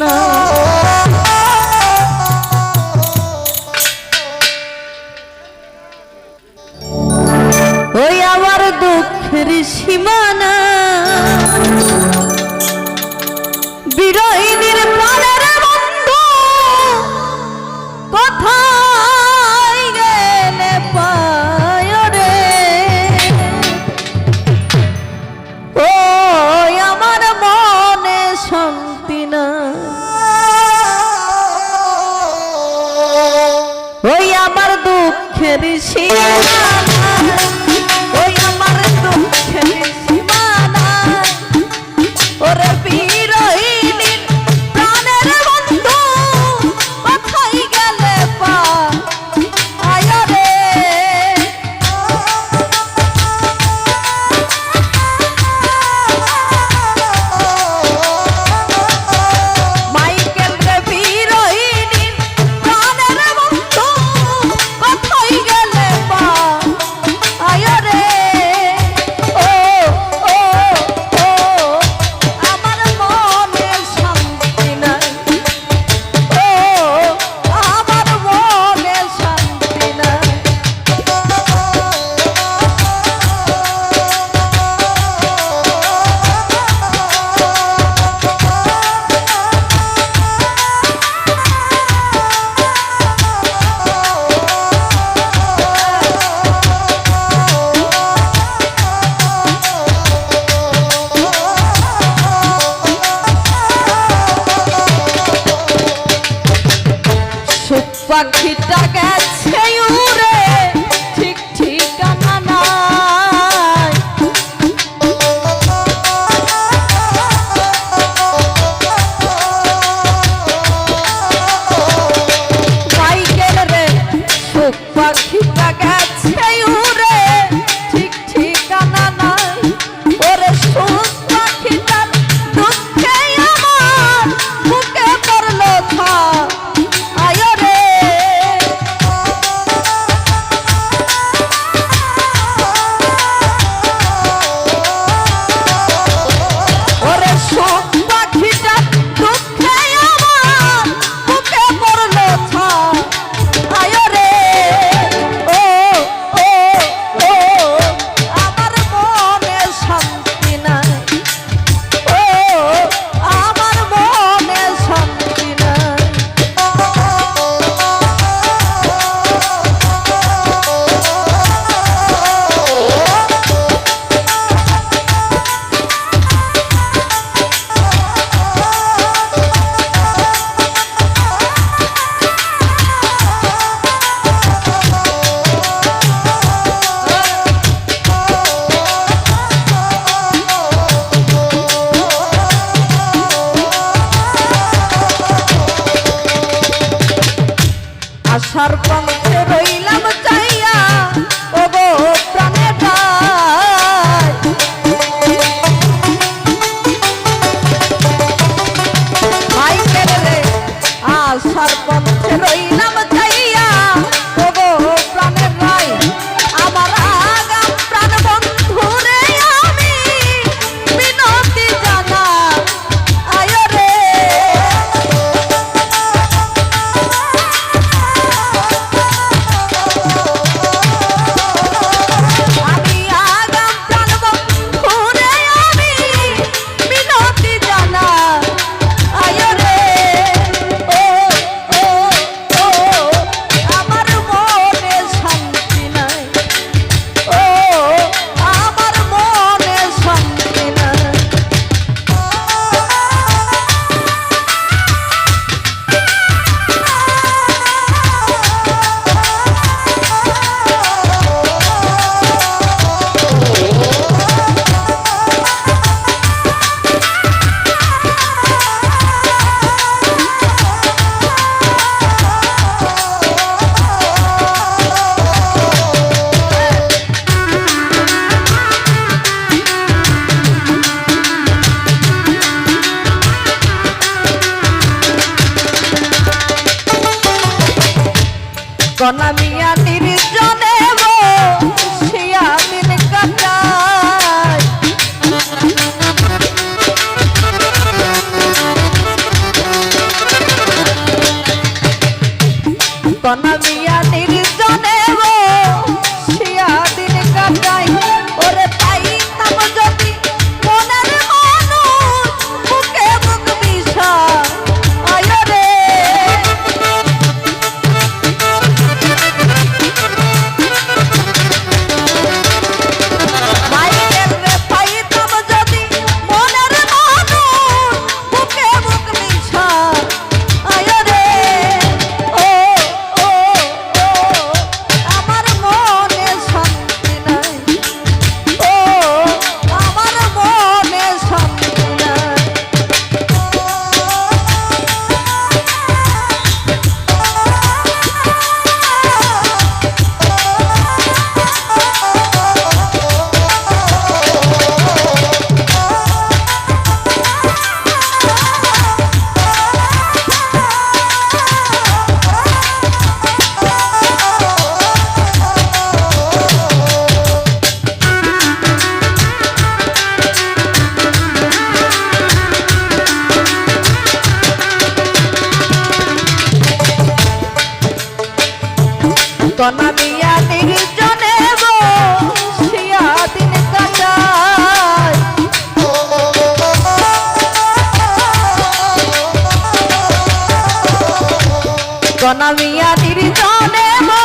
না দুঃখের আশার জনামিয়া নির্জনে শিয়া দিন কাটায়। জনামিয়া বেদনা দিয়া নির্জনে বসিয়া দিন কাটায়। বেদনা দিয়া নির্জনে বসিয়া